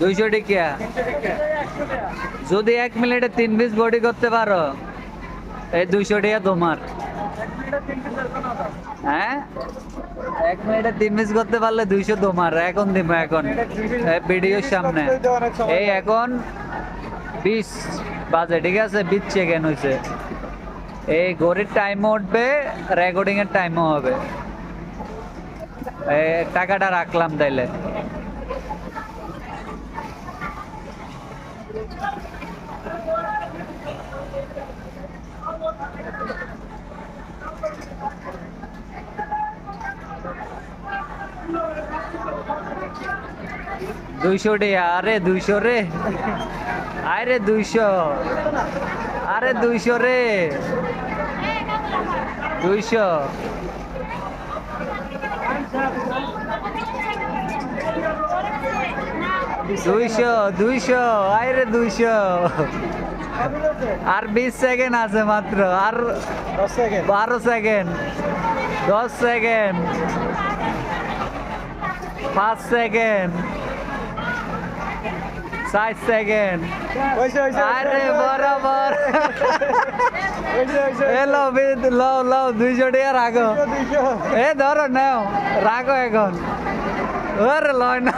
দুইশো টিকিয়া। যদি এক মিনিটে তিন পিস বডি করতে পারো, এই দুইশো টিকা তোমার। হ্যাঁ? এক মিনিটে তিন পিস করতে পারলে দুইশো তোমার। এখন দিব, এখন। ভিডিওর সামনে। এই এখন বিশ বাজে, ঠিক আছে? বিশ সেকেন্ড হয়েছে এই ঘড়ির টাইমও উঠবে রেকর্ডিং এর টাইমও হবে। এই টাকাটা রাখলাম তাইলে। দুইশো রে আরে দুইশো রে। আরে দুইশো আরে দুইশো রে। দুইশো। দুইশো দুইশো আরে দুইশো। আর বিশ সেকেন্ড আছে মাত্র আর বারো সেকেন্ড দশ সেকেন্ড পাঁচ সেকেন্ড ষাট সেকেন্ড আরে বরাবর এলো লও লও দুইশো টাকা রাখো এ ধরো নাও রাখো এখন ওরে লয় না